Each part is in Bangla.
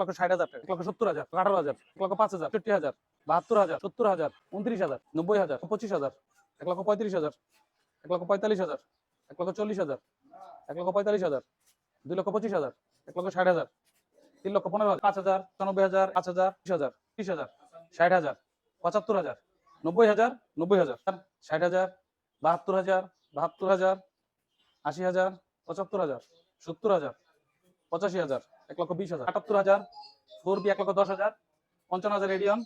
লক্ষ ষাট হাজার, এক লক্ষ সত্তর হাজার, আঠারো হাজার, এক লক্ষ পাঁচ হাজার চল্লিশ হাজার, বাহাত্তর হাজার, সত্তর হাজার, উনত্রিশ হাজার, নব্বই হাজার, পঁচিশ হাজার, এক লক্ষ পঁয়ত্রিশ হাজার, এক লক্ষ পঁয়তাল্লিশ হাজার, এক লক্ষ চল্লিশ হাজার, এক লক্ষ পঁয়তাল্লিশ হাজার, দুই লক্ষ পঁচিশ হাজার, এক লক্ষ ষাট হাজার, তিন লক্ষ পনেরো হাজার, পাঁচ হাজার, চুরানব্বই হাজার, পাঁচ হাজার বিশ হাজার, ত্রিশ হাজার, ষাট হাজার, পঁচাত্তর হাজার, নব্বই হাজার নব্বই হাজার, ষাট হাজার, বাহাত্তর হাজার বাহাত্তর হাজার, আশি হাজার, পঁচাত্তর হাজার, সত্তর হাজার পঁচাশি হাজার, এক লক্ষ বিশ হাজার, আটাত্তর হাজার ফোর বি এক লক্ষ দশ হাজার, পঞ্চান্ন হাজার রেডিয়ন,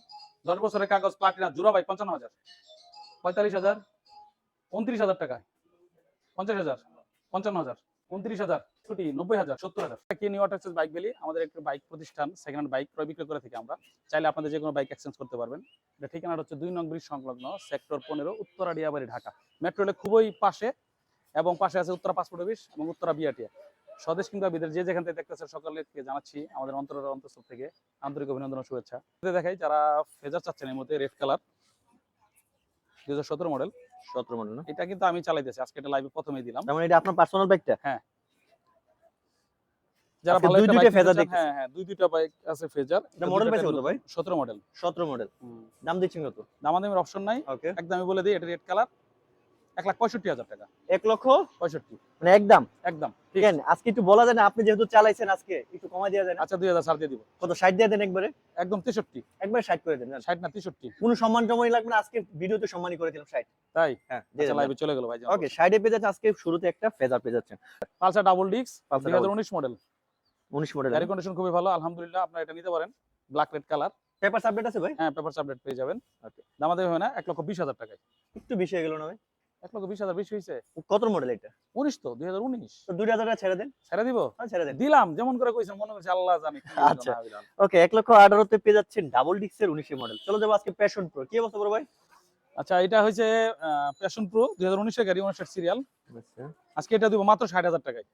দশ বছরের কাগজ প্লাটিনা জুরা বাই পঞ্চান্ন হাজার, পঁয়তাল্লিশ হাজার, উনত্রিশ হাজার টাকা পঞ্চাশ হাজার, পঞ্চান্ন হাজার, উনত্রিশ হাজার, ছুটি নব্বই হাজার, সত্তর হাজার। কি নিউ অটো বাইক বেলি আমাদের একটা বাইক প্রতিষ্ঠান সেকেন্ড হ্যান্ড বাইক ক্রয় বিক্রয় করে থাকি আমরা। চাইলে আপনাদের যে কোনো বাইক এক্সচেঞ্জ করতে পারবেন। এটা ঠিকানাটা হচ্ছে দুই নং ব্রিজ সংলগ্ন সেক্টর পনেরো উত্তরা ডিয়াবাড়ি ঢাকা। মেট্রো রেলের খুবই পাশে, এবং পাশে আছে উত্তরা পাসপোর্ট অফিস এবং উত্তরা বিআরটিয়া স্বদেশ কিংবা বিদেশ যে যেখান থেকে দেখতেছে সকালে থেকে জানাচ্ছি আমাদের অন্তরের অন্তঃস্থল থেকে আন্তরিক অভিনন্দন ও শুভেচ্ছা। দেখাই যারা ফেজার চাচ্ছেন এর মধ্যে রেড কালার দুই হাজার সতেরো মডেল সতেরো মডেল না? এটা কিন্তু আমি চালাইতেছি আজকে এটা লাইভে প্রথমেই দিলাম। মানে এটা আপনার পার্সোনাল বাইকটা হ্যাঁ। যারা ভালো দুই দুইটা ফেজার হ্যাঁ হ্যাঁ দুই দুইটা বাইক আছে ফেজার। এটা মডেল পাইছে কত ভাই? সতেরো মডেল সতেরো মডেল দাম দিচ্ছেন কত? দামাদামির অপশন নাই। একদমই বলে দিই এটা রেড কালার এক লাখ পঁয়ষট্টি হাজার টাকা। এক লক্ষ পঁয়ষট্টি। মানে একদম? একদম কেন? আজকে একটু বলা যায় না আপনি যেহেতু চালাইছেন আজকে একটু কমাই দেওয়া যায় আচ্ছা দুই হাজার ছাড় দিয়ে দিব। কত ষাট দিয়ে দেন একবারে? একদম তেষট্টি। একবার ষাট করে দেন ষাট না তেষট্টি। কোনো সম্মান টম্মানই লাগবে না আজকে ভিডিওতে সম্মানই করে দিলাম ষাট। তাই? হ্যাঁ আচ্ছা লাইভে চলে গেল ভাই ওকে ষাটে পেয়ে যাচ্ছে আজকে শুরুতে একটা ফেজার পেয়ে যাচ্ছেন। পালসার ডাবল ডিক্স দুই হাজার উনিশ মডেল। উনিশ মডেল গাড়ি কন্ডিশন খুবই ভালো আলহামদুলিল্লাহ আপনারা এটা নিতে পারেন। ব্ল্যাক রেড কালার পেপার আছে ভাই? হ্যাঁ পেপার আপডেট পেয়ে যাবেন. দামাদামি হয় না এক লক্ষ বিশ হাজার টাকায়। একটু বেশি হয়ে গেল না ভাই? এক লক্ষ বিশ হাজার বেশি হয়েছে। কত মডেল এটা? উনিশ তো দুই হাজার উনিশ। দুই হাজার টাকা ছেড়ে দেন? ছেড়ে দিব? হ্যাঁ ছেড়ে দেন। দিলাম যেমন করে কইছেন মনে করছে আল্লাহ জানে আচ্ছা। ওকে এক লক্ষ আঠারোতে পেয়ে যাচ্ছেন ডাবল ডিক্সের উনিশের মডেল চলো যাব আজকে প্যাশন প্রো কি অবস্থা বড় ভাই? আচ্ছা এটা হয়েছে প্যাশন প্রো দুই হাজার উনিশের গাড়ি উনিশের সিরিয়াল আজকে এটা দিব মাত্র ষাট হাজার টাকায়।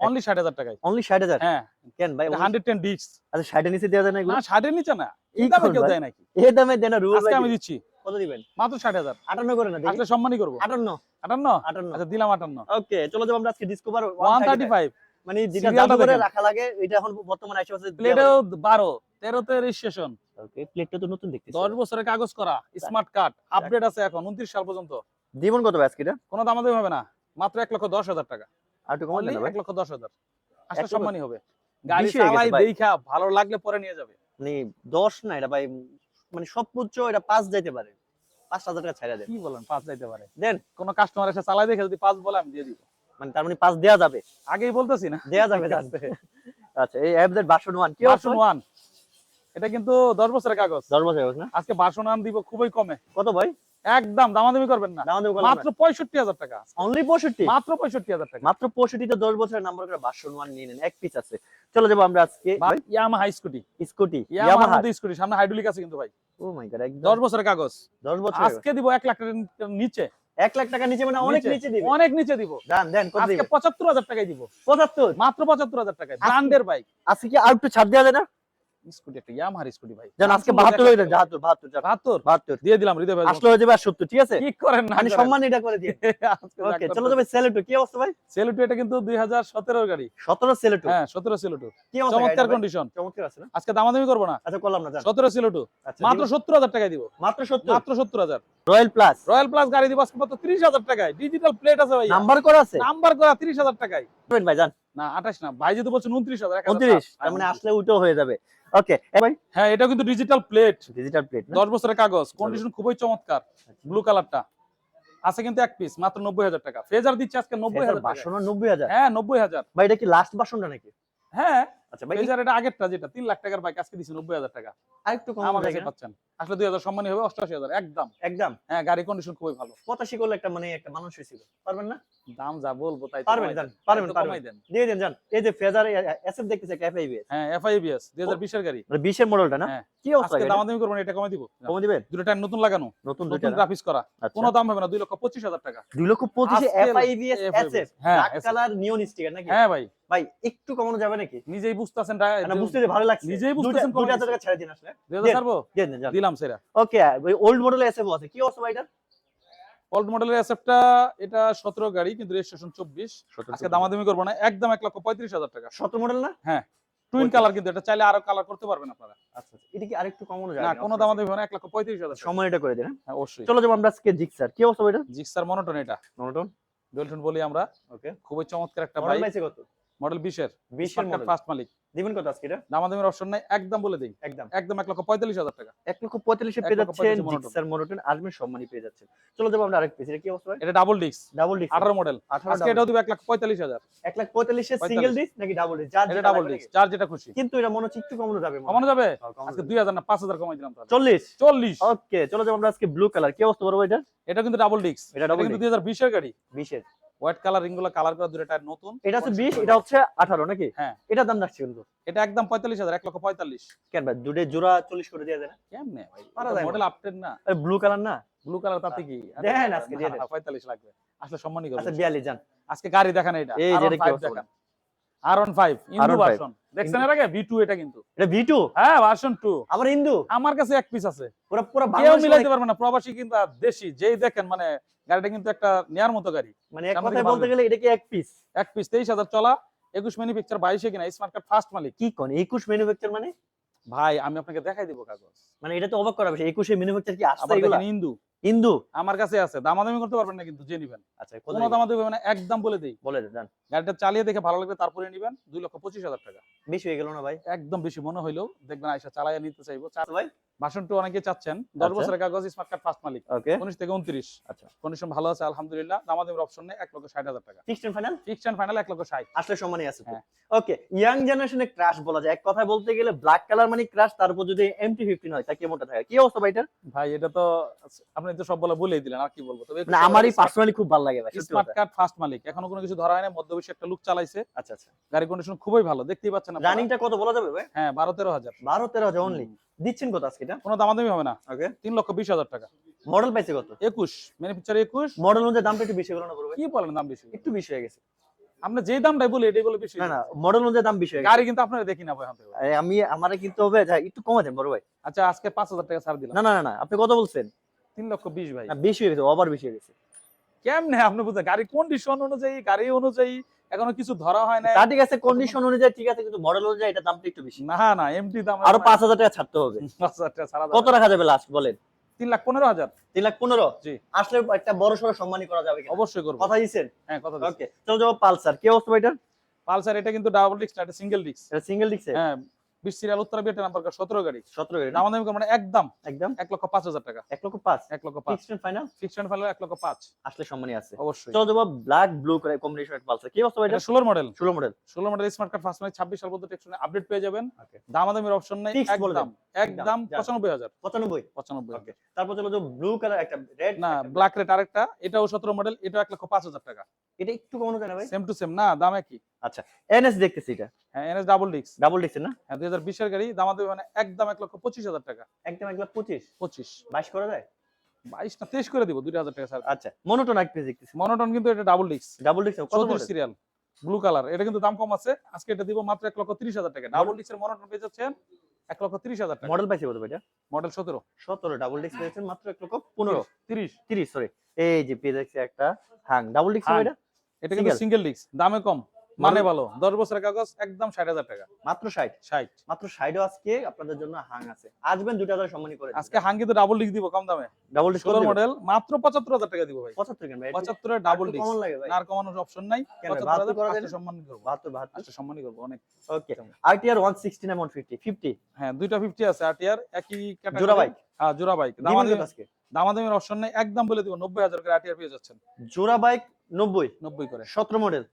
অনলি ষাট হাজার টাকায়। অনলি ষাট হাজার? হ্যাঁ। কেন ভাই হান্ড্রেড টেন ডিস্ক আচ্ছা ষাটের নিচে দেওয়া যায় না ষাটের নিচে না। এই দামে কেউ দেয় নাকি? এই দামে দেন না রুল আজকে আমি দিচ্ছি। কত দিবেন? মাত্র ষাট হাজার। আটান্ন করে না আজকে সম্মানই করব। আটান্ন। আটান্ন? আটান্ন। আচ্ছা দিলাম আটান্ন। ওকে চলো যাব আমরা আজকে ডিসকভার ওয়ান থার্টি ফাইভ মানে যেটা করে রাখা লাগে এটা এখন বর্তমানে আইসা আছে প্লেটেও বারো তেরোতে রেজিস্ট্রেশন ওকে প্লেটটা তো নতুন দেখতেছি। দশ বছরের কাগজ করা স্মার্ট কার্ড আপডেট আছে এখন উনত্রিশ সাল পর্যন্ত। জীবন কত আজকে এটা কোনো দামাদামি হবে না মাত্র এক লক্ষ দশ হাজার টাকা। আর একটু এক লক্ষ দশ হাজার। আসলে সম্মানই হবে। গাড়ি চালাই দেখা ভালো লাগলে পরে নিয়ে যাবে। মানে দশ না এটা ভাই মানে সর্বোচ্চ এটা পাঁচ যাইতে পারে। পাঁচ হাজার টাকা ছাড়া দেন কি বলেন পাঁচ যাইতে পারে। দেন কোন কাস্টমার এসে চালাই দেখে যদি পাঁচ বলে আমি দিয়ে দিব। মানে তার মানে পাঁচ যাবে? আগেই বলতেছি না। যাবে আচ্ছা এই অ্যাপ ওয়ান কি ভার্সন ওয়ান এটা কিন্তু দশ বছরের কাগজ। দশ বছর হয়েছে না? আজকে ভার্সন ওয়ান দিব খুবই কমে। কত ভাই? একদম দামাদামি করবেন না। মাত্র পঁয়ষট্টি হাজার টাকা অনলি পঁয়ষট্টি? মাত্র পঁয়ষট্টি হাজার টাকা। মাত্র পঁয়ষট্টিতে দশ বছরের নাম্বার করে বাসন ওয়ান নিয়ে নেন এক পিস আছে। চলো যাব আমরা আজকে Yamaha high scooty scooty Yamaha scooty সামনে হাইড্রোলিক আছে কিন্তু ভাই। ও মাই গড একদম। দশ বছরের কাগজ। দশ বছর আজকে দিব এক লাখ টাকার নিচে। এক লাখ টাকা নিচে মানে অনেক নিচে। দিব। অনেক নিচে দিব। দেন দেন কত আজকে দিবে? পঁচাত্তর হাজার টাকায় দিব। পঁচাত্তর? মাত্র পঁচাত্তর হাজার টাকায়। ব্র্যান্ডের বাইক। আজকে কি আর একটু ছাড় দেওয়া যায় না? স্কুটি একটা ইয়ামাহার স্কুটি ভাই। জান আজকে বাহাত্তর হয়ে যান বাহাত্তর বাহাত্তর যান বাহাত্তর? বাহাত্তর। দিয়ে দিলাম হৃদয় ভাই। আসলে হয়ে যাবে আর সত্তর ঠিক আছে? কি করেন না মানে সম্মান এটা করে দিয়ে ওকে চলো যাবে সেলেটো কি অবস্থা ভাই? সেলুটু এটা কিন্তু দুই হাজার সতেরোর গাড়ি। সতেরো সেলেটো হ্যাঁ সতেরো সেলুটু কি অবস্থা চমৎকার কন্ডিশন চমৎকার আছে না? আজকে দামাদামি করব না। আচ্ছা করলাম না জান। সতেরো সেলুটু আচ্ছা মাত্র মাত্র সত্তর হাজার টাকায় দিব। মাত্র সত্তর? মাত্র সত্তর হাজার। রয়্যাল প্লাস রয়্যাল প্লাস গাড়ি দিব আজকে মাত্র ত্রিশ হাজার টাকায়। ডিজিটাল প্লেট আছে ভাই নাম্বার করা আছে? নাম্বার করা ত্রিশ হাজার টাকায়। করবেন ভাই জান। না আঠাশ না ভাই যদি বলছেন উনত্রিশ হাজার এক হাজার উনত্রিশ ছাড়। তার মানে আসলে উল্টো হয়ে যাবে। ওকে ভাই? হ্যাঁ এটা কিন্তু ডিজিটাল প্লেট ডিজিটাল প্লেট না? দশ বছরের কাগজ কন্ডিশন খুবই চমৎকার ব্লু কালারটা আছে কিন্তু এক পিস মাত্র নব্বই হাজার টাকা। ফেজার দিচ্ছে আজকে নব্বই হাজার টাকা। বাসন নব্বই হাজার? হ্যাঁ নব্বই হাজার। ভাই এটা কি লাস্ট বাসনটা নাকি? হ্যাঁ আচ্ছা ভাই এজার এটা আগেরটা যেটা 3 লাখ টাকার বাইক আজকে দিচ্ছে নব্বই হাজার টাকা। আরেকটু কম আমার কাছে পাচ্ছেন। আসলে দুই হাজার সম্মানী হবে অষ্টআশি হাজার একদম। একদম? হ্যাঁ গাড়ি কন্ডিশন খুবই ভালো। পঁচাশি করলে একটা মানে একটা মানুষ হয়েছিল। পারবেন না? দাম যা বলব তাই পারবেন জান। পারবেন পারবেন। দিয়ে দেন জান এই যে ফেজার এসএফ দেখতেছে এফআইবিএস হ্যাঁ এফআইবিএস দুই হাজার বিশের গাড়ি। মানে বিশের মডেলটা না? হ্যাঁ। কি অবস্থা আজকে দামাদামি করব না এটা কমে দিব। কমে দিবেন? দুটো নতুন লাগানো নতুন নতুন গ্রাফিক্স করা। আচ্ছা। কোনো দাম হবে না দুই লক্ষ পঁচিশ হাজার টাকা। দুই লক্ষ পঁচিশে আজকে FIBS FIBS SF black colour neon sticker নাকি? হ্যাঁ ভাই। ভাই একটু কমানো যাবে নাকি? নিজেই বুঝতেছেন না বুঝতে ভালো লাগছে। নিজেই বুঝতেছেন দুইটা টাকা ছেড়ে দিন আসলে। হাজার দিয়ে দেন দিলাম সেরা। ওকে ওই ওল্ড মডেল এসএফ আছে। কি অবস্থা ভাই এটা ওল্ড মডেলের এসএফটা এটা সতেরো গাড়ি কিন্তু রেজিস্ট্রেশন চব্বিশ। আজকে দামাদামি করব না একদম এক লক্ষ পঁয়ত্রিশ হাজার টাকা। শত মডেল না? হ্যাঁ। টুইন কালার কিন্তু এটা চাইলে আরও কালার করতে পারবেন আপনারা। আচ্ছা আচ্ছা। এটা কি আরেকটু কমানো যায়? না? কোনো দাম দেবে না এক লক্ষ পঁয়ত্রিশ হাজার। এটা করে দেন হ্যাঁ? হ্যাঁ অবশ্যই। চলো যাব আমরা আজকে জিক্সার কি অবস্থা এটা জিক্সার মনোটন এটা। মনোটন ডুয়েলটন বলি আমরা। ওকে খুবই চমৎকার একটা বাইক কত? মডেল বিশের। 20 এর মডেল ফার্স্ট মালিক। দিবেন কত আজকে এটা? দামাদামির অপশন নাই একদম বলে দিই। একদম। একদম এক লক্ষ পঁয়তাল্লিশ হাজার টাকা। এক লক্ষ পঁয়তাল্লিশে এক পেয়ে যাচ্ছেন পঁয়তাল্লিশে মনোটন। আসবেন সম্মানই পেয়ে যাচ্ছেন। চলো যাব আমরা আরেক পিস এটা কি অবস্থা এটা ডাবল ডিস্ক ডাবল ডিস্ক আঠারো মডেল আজকে এটাও দিবে এক লাখ পঁয়তাল্লিশ হাজার। এক লাখ পঁয়তাল্লিশে সিঙ্গেল ডিস্ক নাকি ডাবল ডিস্ক যার এটা ডাবল ডিস্ক? যার যেটা খুশি। কিন্তু এটা মনে হচ্ছে একটু কমানো যাবে। কমানো যাবে? হ্যাঁ, আজকে যাবে। দুই হাজার না পাঁচ হাজার কমাই দিলাম তাহলে। চল্লিশ। চল্লিশ। ওকে চলো যাব আমরা আজকে ব্লু কালার কি অবস্থা বলব এটা? এটা কিন্তু ডাবল ডিস্ক এটা এটা কিন্তু disc। দুই হাজার বিশের গাড়ি। বিশের। হোয়াইট কালার রিংগুলো কালার করা দুটো নতুন। এটা হচ্ছে বিশ এটা হচ্ছে আঠারো নাকি? হ্যাঁ। এটা দাম রাখছি কিন্তু। এটা একদম পঁয়তাল্লিশ হাজার এক লক্ষ পঁয়তাল্লিশ। কেন ভাই দুটো জোড়া চল্লিশ করে দিয়ে না? কেমনে ভাই? পারা যায় মডেল আপডেট না। ব্লু কালার না? ব্লু কালার তাতে কি? দেখেন আজকে দিয়ে লাগবে। আসলে সম্মানই আচ্ছা করবে বিয়াল্লিশ যান আজকে গাড়ি দেখান এটা। এই যে কি অবস্থা দেখান আর ওয়ান ইন্দু ভার্সন দেখছেন এর আগে? ভি টু এটা কিন্তু। এটা ভি টু হ্যাঁ ভার্সন টু আবার হিন্দু আমার কাছে এক পিস আছে। পুরো পুরো কেউ মিলাইতে পারবে না প্রবাসী কিংবা দেশি যেই দেখেন মানে গাড়িটা কিন্তু একটা নেয়ার মতো গাড়ি। মানে এক কথায় বলতে গেলে এটা কি এক পিস এক পিস তেইশ হাজার চলা একুশ ম্যানুফ্যাকচার বাইশে কিনা স্মার্ট কার্ড ফার্স্ট মালিক কি কোন? একুশ ম্যানুফ্যাকচার মানে? ভাই আমি আপনাকে দেখাই দিব কাগজ। মানে এটা তো অবাক করা বিষয় একুশে ম্যানুফ্যাকচার কি আসছে এগুলা? ইন্দু হিন্দু আমার কাছে আছে। দামাদামি করতে পারবেন না কিন্তু যে নিবেন। আচ্ছা কোনো দামাদামি হবে না একদম বলে দিই। বলে দেন। গাড়িটা চালিয়ে দেখে ভালো লাগবে তারপরে নিবেন দুই লক্ষ পঁচিশ হাজার টাকা। বেশি হয়ে গেল না ভাই? একদম বেশি মনে হইলেও দেখবেন আইসা চালাইয়া নিতে চাইব। চার ভাই। ভাষণ টু অনেকে চাচ্ছেন দশ আচ্ছা। বছরের কাগজ স্মার্ট কার্ড ফার্স্ট মালিক। ওকে। উনিশ থেকে উনত্রিশ। আচ্ছা। কন্ডিশন ভালো আছে আলহামদুলিল্লাহ। দামাদামির অপশন নেই এক লক্ষ ষাট হাজার টাকা। ফিক্সড ফাইনাল ফিক্সড ফাইনাল এক লক্ষ ষাট। আসলে সমানই আছে হ্যাঁ। ওকে ইয়াং জেনারেশনে ক্রাশ বলা যায়। এক কথায় বলতে গেলে ব্ল্যাক কালার মানে ক্রাশ তার উপর যদি এমটি ফিফটিন হয় তা কেমনটা থাকে? কি অবস্থা ভাই এটার? ভাই এটা তো আপনি তো সব বলে বলেই দিলেন আর কি বলব? তবে না আমারই পার্সোনালি খুব ভালো লাগে ভাই স্মার্ট কার্ড ফার্স্ট মালিক। এখনও কোনো কিছু ধরা হয় না মধ্যবর্ষী একটা লুক চালাইছে। আচ্ছা আচ্ছা। গাড়ি কন্ডিশন খুবই ভালো দেখতেই পাচ্ছেন। রানিংটা কত বলা যাবে ভাই? হ্যাঁ বারো তেরো হাজার। বারো তেরো হাজার অনলি দিচ্ছেন কত আজকে এটা? কোনো দামাদামি হবে না। ওকে তিন লক্ষ বিশ হাজার টাকা। মডেল পাইছে কত? একুশ। ম্যানুফ্যাকচার একুশ। মডেল অনুযায়ী দামটা একটু বেশি হলো না বড় ভাই কি বলেন দাম বেশি? একটু বেশি হয়ে গেছে। আমরা যে দামটাই বলি এটাই বলে বেশি না না মডেল অনুযায়ী দাম বেশি হয়ে গেছে। গাড়ি কিন্তু আপনারা দেখি না ভাই আমি আমারে কিন্তু হবে একটু কমে দেন বড় ভাই। আচ্ছা আজকে পাঁচ হাজার টাকা ছাড় দিলাম। না না, না আপনি কত বলছেন? তিন লক্ষ বিশ ভাই। বেশি হয়ে গেছে ওভার বেশি হয়ে গেছে। কেমনে আপনি বুঝতে গাড়ি কন্ডিশন অনুযায়ী গাড়ি অনুযায়ী এখনও কিছু ধরা হয় না তা ঠিক আছে কন্ডিশন অনুযায়ী ঠিক আছে কিন্তু মডেল অনুযায়ী এটা দামটা একটু বেশি। না না এমটি দাম আরও পাঁচ হাজার টাকা ছাড়তে হবে। পাঁচ হাজার টাকা ছাড়া কত রাখা যাবে লাস্ট বলেন? তিন লাখ পনেরো হাজার। তিন লাখ পনেরো? জি। আসলে একটা বড় সড়ো সম্মানই করা যাবে অবশ্যই করব। কথা দিচ্ছেন হ্যাঁ কথা ওকে চলো যাব পালসার। কি অবস্থা ভাই এটার? পালসার এটা কিন্তু ডাবল ডিস্ক না এটা সিঙ্গেল ডিস্ক এটা সিঙ্গেল ডিক্সে হ্যাঁ বিশ সিরিয়াল উত্তরা বিয়েটা নাম্বার সতেরো গাড়ি। সতেরো গাড়ি না? দাম মানে একদম। একদম? এক লক্ষ পাঁচ হাজার টাকা। এক লক্ষ পাঁচ? এক লক্ষ পাঁচ। ফাইনাল ফিক্সড ফাইনাল এক লক্ষ পাঁচ। আসলে আছে। অবশ্যই। চলো যাব ব্ল্যাক ব্লু করে কম্বিনেশন একটা পালসার। কি অবস্থা এটা মডেল ষোলো মডেল ষোলো মডেল স্মার্ট কার্ড ফার্স্ট মানে ছাব্বিশ সাল পর্যন্ত টেকশনে আপডেট পেয়ে যাবেন. দামাদামির অপশন নেই। একদম। একদম। পঁচানব্বই হাজার। পঁচানব্বই। পঁচানব্বই তারপর চলো যে ব্লু কালার একটা রেড না ব্ল্যাক রেট আরেকটা। এটাও সতেরো মডেল এটাও এক লক্ষ পাঁচ হাজার টাকা। এটা একটু কমানো যায় না ভাই? সেম টু সেম না দাম একই। এনএস দেখতেছি এটা। হ্যাঁ এনএস ডাবল ডিস্ক ডাবল ডিক্সের না? হ্যাঁ দুই হাজার বিশের গাড়ি দামাদামি মানে একদম এক লক্ষ পঁচিশ হাজার টাকা। একদম এক লাখ পঁচিশ? পঁচিশ। বাইশ করা যায়? বাইশ না তেইশ করে দিব দুই হাজার টাকা স্যার আচ্ছা মনোটোন এক পেজ দেখতেছি। মনোটন কিন্তু এটা ডাবল ডিস্ক ডাবল ডিক্স কত সিরিয়াল ব্লু কালার এটা কিন্তু দাম কম আছে আজকে এটা দিব মাত্র এক লক্ষ তিরিশ হাজার টাকা। ডাবল ডিস্কের মনোটন পেয়ে যাচ্ছেন এক লক্ষ তিরিশ হাজার টাকা। মডেল পাইছে কত এটা মডেল সতেরো। সতেরো ডাবল ডিক্স পেয়েছেন মাত্র এক লক্ষ পনেরো। তিরিশ তিরিশ। সরি এই যে পেয়ে দেখছি একটা হাং। ডাবল ডিক্স। এটা এটা কিন্তু সিঙ্গেল ডিস্ক দামে কম। মানে ভালো। দশ বছরের কাগজ একদম ষাট হাজার টাকা। মাত্র ষাট? ষাট। মাত্র ষাটও আজকে আপনাদের জন্য হাং আছে। আসবেন দুটো হাজার সম্মানী করে আজকে হাঙ্গি তো ডাবল ডিস্ক দিব কম দামে। ডাবল ষোলো মডেল মাত্র পঁচাত্তর হাজার টাকা দিব ভাই। পঁচাত্তর কেন ভাই? পঁচাত্তরের ডাবল ডিস্ক কমন লাগে ভাই? আর কমানোর অপশন নাই। সম্মান করব। বাহাত্তর বাহাত্তর। আজকে সম্মানই করব অনেক। ওকে। আরটিআর ওয়ান সিক্সটি না ওয়ান ফিফটি ফিফটি হ্যাঁ দুইটা ফিফটি আছে আরটিআর একই। জোড়া বাইক হ্যাঁ জোড়া বাইক কত আজকে? দামাদামির অপশন নেই একদম বলে দিব নব্বই হাজার করে আরটিআর পেয়ে যাচ্ছেন। জোড়া বাইক নব্বই? নব্বই করে। সতেরো মডেল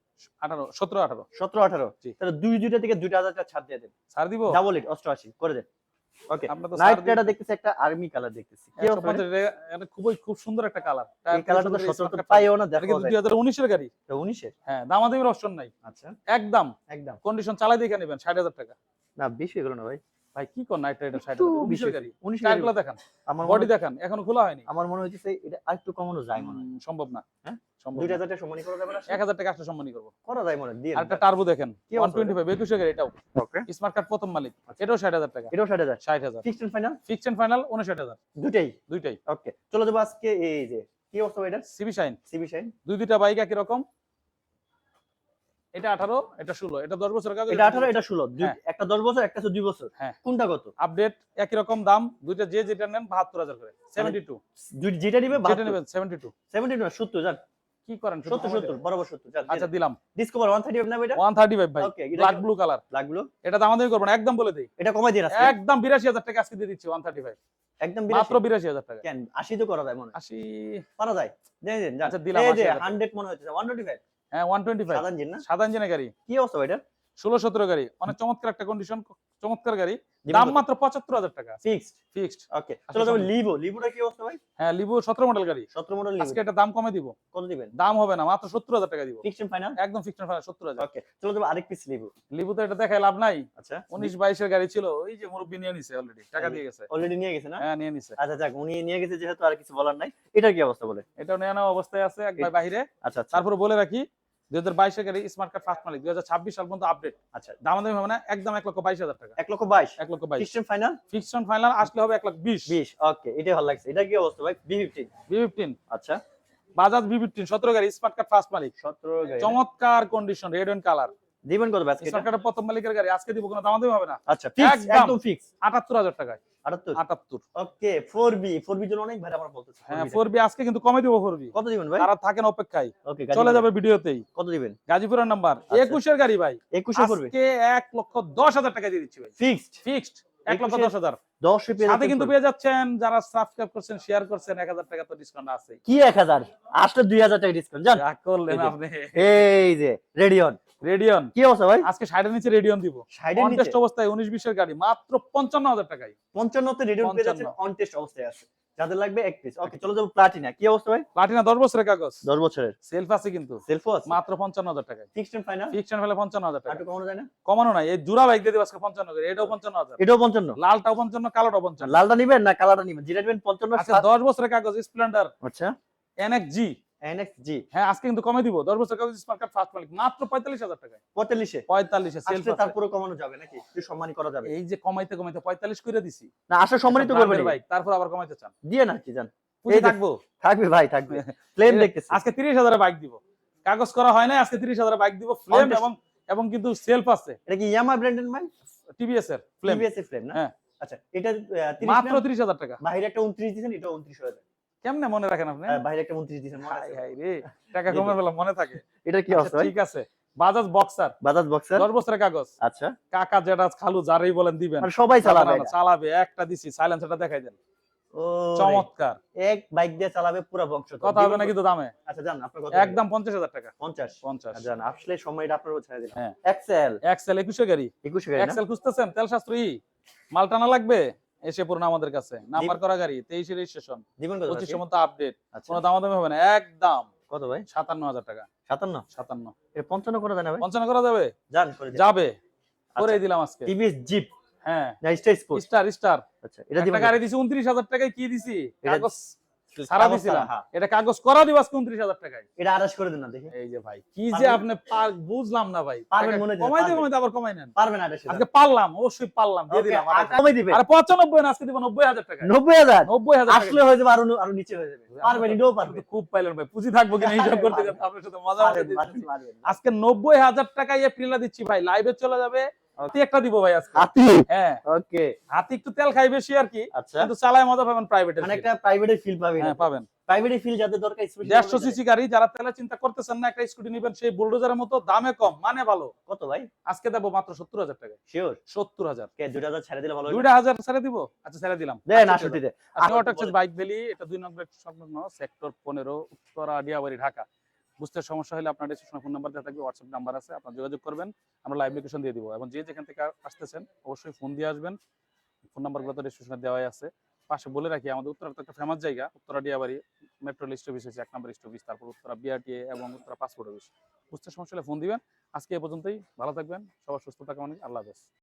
আঠারো সতেরো আঠারো। সতেরো আঠারো। তাহলে দুই দুইটা থেকে দুইটা হাজার টাকা ছাড় দিয়ে দেন। ছাড় দিব? ডাবল এইট অষ্টআশি করে দেন। ওকে নাইট ছাড় দেখতেছি একটা আর্মি কালার দেখতেছি। কি এটা খুবই খুব সুন্দর একটা কালার এই কালারটা তো সচরাচর পাইও না দেখো কিন্তু দুই হাজার উনিশের গাড়ি। হ্যাঁ দামাদামির অপশন নাই। আচ্ছা। একদম। একদম। কন্ডিশন চালাই দেখে নেবেন ষাট হাজার টাকা। না বেশি হয়ে গেল না ভাই। ভাই কি কর নাইট রাইডার উনিশের হয়েছে। গাড়ি। উনিশের টায়ারগুলো গাড়ি। দেখান। আমার বডি দেখান। এখনও খোলা হয়নি। আমার মনে হচ্ছে এটা আরেকটু কমানো যায় মনে হয়। সম্ভব না। হ্যাঁ? সম্ভব টাকা করা যাবে না টাকা আসলে করব। করা যায় মনে হয় দিয়ে টার্বো দেখেন। গাড়ি এটাও। ওকে স্মার্ট কার্ড প্রথম মালিক। এটাও ষাট হাজার টাকা। এটাও ষাট হাজার? ফিক্সড ফাইনাল ফিক্সড ফাইনাল উনষাট হাজার। দুটাই দুইটাই। ওকে চলে যাব আজকে এই যে কি অবস্থা এটা? সিবি শাইন সিবি শাইন দুই দুইটা বাইক একই রকম। এটা আঠারো এটা ষোলো এটা দশ বছরের কাগজ এটা আঠারো এটা ষোলো। দুই- হ্যাঁ। একটা দশ বছর একটা হচ্ছে দুই বছর। হ্যাঁ। কোনটা কত? আপডেট একই রকম দাম দুইটা যে যেটা নেন বাহাত্তর হাজার করে। সেভেন্টি টু দুই- যেটা নিবে যেটা নেবেন সেভেন্টি টু সেভেন্টি টু সত্তর যান কি করেন সত্তর সত্তর বরাবর সত্তর আচ্ছা দিলাম। ডিসকভার ওয়ান থার্টি নেবে এটা? ওয়ান থার্টি ফাইভ ভাই Okay, ব্ল্যাক ব্লু কালার লাগল এটা দাম দামি করব না একদম বলে দিই। এটা কমাই দিয়ে একদম বিরাশি হাজার টাকা আজকে দিয়ে দিচ্ছি ওয়ান থার্টি ফাইভ একদম মাত্র বিরাশি বিরাশি হাজার টাকা। কেন? আশি তো করা যায় মনে হয়। আশি পারা যায়। দেন দেন আচ্ছা, দিলাম এই যে 80,000 হান্ড্রেড মনে হচ্ছে ওয়ান টোয়েন্টি ফাইভ হ্যাঁ ওয়ান টোয়েন্টি ফাইভ সাধারণ জিন না? সাদা ইঞ্জিনের গাড়ি। কি অবস্থা এটা ষোলো সতেরো গাড়ি। অনেক চমৎকার একটা কন্ডিশন চমৎকার গাড়ি। দাম মাত্র পঁচাত্তর হাজার টাকা। ফিক্সড ফিক্সড ওকে আচ্ছা, চলো তবে লিভো লিভোটা কি অবস্থা ভাই? হ্যাঁ লিবু সতেরো মডেল গাড়ি। সতেরো মডেল আজকে এটা দাম কমে দিব। কত দিবেন? দাম হবে না মাত্র সত্তর হাজার টাকা দিব। ফিক্সড ফাইনাল একদম ফিক্সড ফাইনাল সত্তর হাজার। ওকে চলো তবে আরেক পিস লিভো লিবু তো এটা দেখায় লাভ নাই। আচ্ছা। উনিশ বাইশের গাড়ি ছিল ওই যে মুরব্বী নিয়ে নিছে অলরেডি টাকা দিয়ে গেছে। অলরেডি নিয়ে গেছে না? হ্যাঁ নিয়ে নিছে। আচ্ছা যাক উনি নিয়ে গেছে যেহেতু আর কিছু বলার নাই। এটা কি অবস্থা বলে? এটা নেওয়া অবস্থায় আছে একবার বাইরে। আচ্ছা আচ্ছা। তারপরে বলে রাখি দুই হাজার বাইশের গাড়ি স্মার্ট কার্ড ফার্স্ট মালিক দুই হাজার ছাব্বিশ সাল পর্যন্ত আপডেট আচ্ছা। দাম দামি হবে না একদম এক লক্ষ বাইশ হাজার টাকা। এক লক্ষ বাইশ? এক লক্ষ বাইশ। ফাইনাল ফিক্সড ফাইনাল আসলে হবে এক লাখ বিশ। বিশ ওকে ভালো লাগছে। এটা কি অবস্থা ভাই? বি ফিফটিন বি ফিফটিন আচ্ছা। বাজাজ বি ফিফটিন সতেরো গাড়ি স্মার্ট কার্ড ফার্স্ট মালিক সতেরো গাড়ি। চমৎকার কন্ডিশন রেড এন্ড কালার দিবেন কত ব্যাস প্রথম মালিকের গাড়ি আজকে দিব কোনো দাম হবে না। আচ্ছা ফিক্স একদম। ফিক্স আটাত্তর হাজার টাকায়। আটাত্তর? আটাত্তর। Okay four B four B জন্য অনেক ভাই আমার বলতেছে। হ্যাঁ ফোর বি আজকে কিন্তু কমে দিব ফোর বি কত দিবেন ভাই? তারা থাকেন অপেক্ষায়। ওকে চলে যাবে ভিডিওতেই। কত দিবেন? গাজীপুরের নাম্বার আচ্ছা। একুশের গাড়ি ভাই। একুশে পড়বে আজকে এক লক্ষ দশ হাজার টাকা দিয়ে দিচ্ছি ভাই। ফিক্সড ফিক্সড এক লক্ষ একুশের দশ হাজার। সাথে কিন্তু পেয়ে যাচ্ছেন যারা সাবস্ক্রাইব করছেন শেয়ার করছেন এক হাজার টাকা তো ডিসকাউন্ট আছে। কি আসলে টাকা ডিসকাউন্ট জান। করলেন আপনি। এই যে রেডিয়ন রেডিয়ন। কি অবস্থা ভাই? আজকে ষাটের নিচে রেডিয়ন দিব। সাইডের নিচে? অবস্থায় উনিশ বিশের গাড়ি মাত্র পঞ্চান্ন হাজার টাকায়। পঞ্চান্নতে রেডিয়ন পেয়ে যাচ্ছেন অন টেস্ট অবস্থায় আছে। যাদের লাগবে এক পিস ওকে চলো যাব প্লাটিনা কি অবস্থা ভাই? প্লাটিনা দশ বছরের কাগজ। দশ বছরের। সেলফ আছে কিন্তু। সেলফো আছে? মাত্র পঞ্চান্ন হাজার টাকায় ফিক্সড এন্ড ফাইনাল ফিকশন ফেলে পঞ্চান্ন হাজার টাকা একটু কমানো যায় না? কমানো নাই। এই জোড়া বাইক দিয়ে দেবো আজকে পঞ্চান্ন করে এটাও পঞ্চান্ন হাজার এটাও পঞ্চান্ন? লালটাও পঞ্চান্ন কালোটাও পঞ্চান্ন। লালটা নিবেন না কালারটা নিবেন? যেটা নিবেন পঞ্চান্ন আচ্ছা দশ বছরের কাগজ স্প্লেন্ডার আচ্ছা। এনএক্স জি এনএক্স জি হ্যাঁ আজকে কিন্তু কমে দিব। দশ বছর কাগজ স্মার্ট কার্ড ফার্স্ট মালিক। মাত্র পঁয়তাল্লিশ হাজার টাকায়। পঁয়তাল্লিশে? পঁয়তাল্লিশে সেলফ আসলে তারপরে কমানো যাবে নাকি? একটু সম্মানী করা যাবে। এই যে কমাইতে কমাইতে পঁয়তাল্লিশ করে দিছি। না আসলে সম্মানিত করবেন বাইক তারপর আবার কমাইতে চান? দিয়ে না কি জান? পুঁজি থাকব? থাকবে ভাই থাকবে। প্লেন দেখতেছি। আজকে তিরিশ হাজারের বাইক দিব। কাগজ করা হয় না আজকে তিরিশ হাজারের বাইক দিব। ফ্লেম এবং এবং কিন্তু সেলফ আছে এটা কি ইয়ামা ব্র্যান্ডের ভাই টিভিএস এর ফ্লেম টিভিএস এর ফ্লেম না? হ্যাঁ। আচ্ছা এটা মাত্র তিরিশ হাজার টাকা। বাইরে একটা উনত্রিশ দিয়েছেন এটা উনত্রিশ হয়ে যায়। কেমনে মনে রাখেন আপনি? হ্যাঁ, বাইরে একটা উনত্রিশ দিয়েছেন মনে আছে? হাই রে টাকা কমে। পেলাম মনে থাকে। এটা কি আচ্ছা, অবস্থা ঠিক আছে। বাজাজ বক্সার। বাজাজ বক্সার? দশ বছরের কাগজ। আচ্ছা। কাকা যেটা খালু যারাই বলেন দিবেন। মানে সবাই চালাবে। চালাবে একটা দিছি সাইলেন্সারটা দেখাই দেন। চমৎকার। এক বাইক দিয়ে চালাবে পুরো বংশ কথা হবে না কিন্তু দামে। আচ্ছা জান আপনার কথা একদম পঞ্চাশ হাজার টাকা। পঞ্চাশ। পঞ্চাশ। জান আসলে সময়টা আপনার ছেড়ে দিলাম। এক্সেল এক্সেল একুশে গাড়ি। একুশে গাড়ি না? এক্সেল খুঁজতেছেন তেল শাস্ত্রী মাল টানা লাগবে? এসে পড়ুন আমাদের কাছে। নাম্বার করা গাড়ি তেইশের রেজিস্ট্রেশন পঁচিশের মতো আপডেট আচ্ছা। কোনো দামাদামি হবে না একদম। কত ভাই? সাতান্ন হাজার টাকা। সাতান্ন? সাতান্ন। পঞ্চান্ন করা না পঞ্চান্ন করা যাবে? যাবে। করে দিলাম আজকে। টিভিএস জিপ। হ্যাঁ। স্টার স্টার আচ্ছা এটা গাড়ি দিছি উনত্রিশ হাজার টাকায় কি দিছি? কাগজ। সারা দিছিলাম। হ্যাঁ। এটা কাগজ করা দিব আজকে উনত্রিশ হাজার টাকায়। এটা আড়াইশ করে দিন না দেখি। এই যে ভাই কি যে আপনি পার- বুঝলাম না ভাই। পারবেন মনে। কমাইতে আবার কমাই নেন। পারবেন আজকে পারলাম অবশ্যই পারলাম দিয়ে দিলাম আর কমাই দিবেন আরে পঁচানব্বই না আজকে দিব নব্বই হাজার টাকা নব্বই হাজার? নব্বই হাজার আসলে হয়ে যাবে আরও আরও নিচে হয়ে যাবে। পারবেন এটাও খুব পাইলেন ভাই পুঁজি থাকব কিনা হিসাব করতে আপনার সাথে মজা। আজকে নব্বই হাজার টাকায় এপ্রিলে দিচ্ছি ভাই লাইভে চলে যাবে। একটা দিব ভাই আজকে। হাতি? হ্যাঁ। ওকে। হাতি একটু তেল খাই বেশি আর কি আচ্ছা। কিন্তু চালায় মজা পাবেন প্রাইভেট মানে একটা প্রাইভেটের ফিল পাবেন। হ্যাঁ পাবেন। প্রাইভেটের ফিল যাদের দরকার স্পেশাল দেড়শো সিসি গাড়ি যারা তেলে চিন্তা করতেছেন না একটা স্কুটি নিবেন সেই বুলডোজারের মতো দামে কম মানে ভালো। কত ভাই? আজকে দেবো মাত্র সত্তর হাজার টাকা। শিওর সত্তর হাজার। কে ছেড়ে দিলে ভালো ছেড়ে দিব? আচ্ছা ছেড়ে দিলাম। দেন আচ্ছা, অটো বাইক ভ্যালি এটা দুই নম্বর সংলগ্ন সেক্টর পনেরো উত্তরা ডিয়াবাড়ি ঢাকা। বুঝতে সমস্যা হলে আপনার রেজিস্ট্রেশন ফোন নাম্বার দেওয়া থাকবে হোয়াটসঅ্যাপ নাম্বার আছে, আপনার যোগাযোগ করবেন, আমরা লাইভ লোকেশন দিয়ে দিব। এবং যে যেখান থেকে আসতেছেন, অবশ্যই ফোন দিয়ে আসবেন। ফোন নাম্বারগুলো তো রেজিস্ট্রেশনে দেওয়াই আছে। পাশে বলে রাখি, আমাদের উত্তরা তো একটা ফেমাস জায়গা, Uttara Diabari metro list office হচ্ছে এক নম্বর লিস্ট অফিস তারপর উত্তরা বিআরটিএ এবং উত্তরা পাসপোর্ট অফিস বুঝতে সমস্যা হলে ফোন দিবেন। আজকে এ পর্যন্তই, ভালো থাকবেন সবার সুস্থ থাকা মানে আল্লাহ হাফেজ।